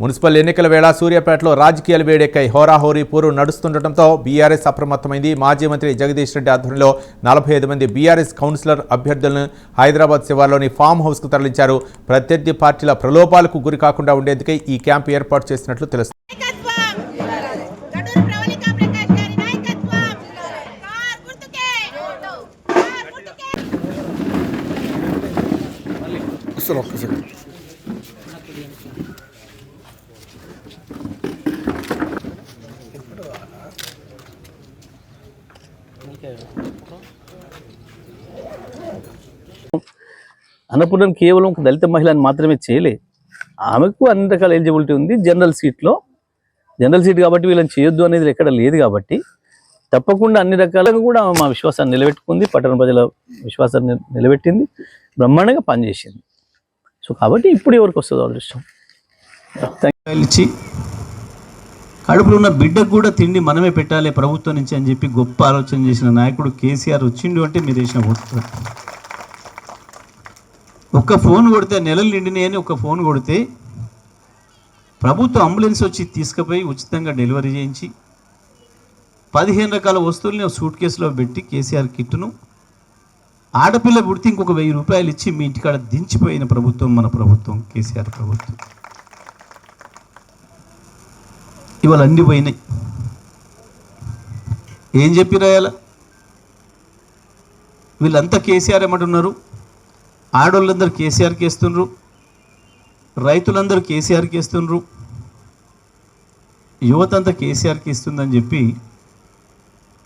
Municipal ఎన్నికల వేళ సూర్యాపేటలో రాజకీయాలు వేడెక్కై హోరాహోరీ పూర్వం నడుస్తుండటంతో బీఆర్ఎస్ అప్రమత్తమైంది. మాజీ మంత్రి జగదీష్ రెడ్డి ఆధ్వర్యంలో నలభై ఐదు మంది బీఆర్ఎస్ కౌన్సిలర్ అభ్యర్థులను హైదరాబాద్ శివార్లోని ఫామ్ హౌస్కు తరలించారు. ప్రత్యర్థి పార్టీల ప్రలోభాలకు గురి కాకుండా ఉండేందుకే ఈ క్యాంపు ఏర్పాటు చేసినట్లు తెలుస్తుంది. నాయకత్వం అన్నపూర్ణ కేవలం ఒక దళిత మహిళని మాత్రమే చేయలే. ఆమెకు అన్ని రకాల ఎలిజిబిలిటీ ఉంది. జనరల్ సీట్లో జనరల్ సీట్ కాబట్టి వీళ్ళని చేయొద్దు అనేది ఎక్కడ లేదు కాబట్టి తప్పకుండా అన్ని రకాలుగా కూడా ఆమె మా విశ్వాసాన్ని నిలబెట్టుకుంది. పట్టణ ప్రజల విశ్వాసాన్ని నిలబెట్టింది. బ్రహ్మాండంగా పనిచేసింది. సో కాబట్టి ఇప్పుడు ఎవరికి వస్తుందో అదృష్టం. కడుపులో ఉన్న బిడ్డకు కూడా తిండి మనమే పెట్టాలి ప్రభుత్వం నుంచి అని చెప్పి గొప్ప ఆలోచన చేసిన నాయకుడు కేసీఆర్ వచ్చిండు అంటే మీరు వేసిన ఓటు ఒక్క ఫోన్ కొడితే నెలలు నిండినాయని అని ఒక ఫోన్ కొడితే ప్రభుత్వం అంబులెన్స్ వచ్చి తీసుకుపోయి ఉచితంగా డెలివరీ చేయించి పదిహేను రకాల వస్తువుల్ని సూట్ కేసులో పెట్టి కేసీఆర్ కిట్ను ఆడపిల్ల పుడితే ఇంకొక వెయ్యి రూపాయలు ఇచ్చి మీ ఇంటికాడ దించిపోయిన ప్రభుత్వం మన ప్రభుత్వం కేసీఆర్ ప్రభుత్వం. ఇవాళ అన్ని పోయినాయి ఏం చెప్పి రాయాల వీళ్ళంతా కేసీఆర్ ఏమంటున్నారు ఆడవాళ్ళందరూ కేసీఆర్కి వేస్తుండ్రు. రైతులందరూ కేసీఆర్కి వేస్తుండ్రు. యువత అంతా కేసీఆర్కి ఇస్తుందని చెప్పి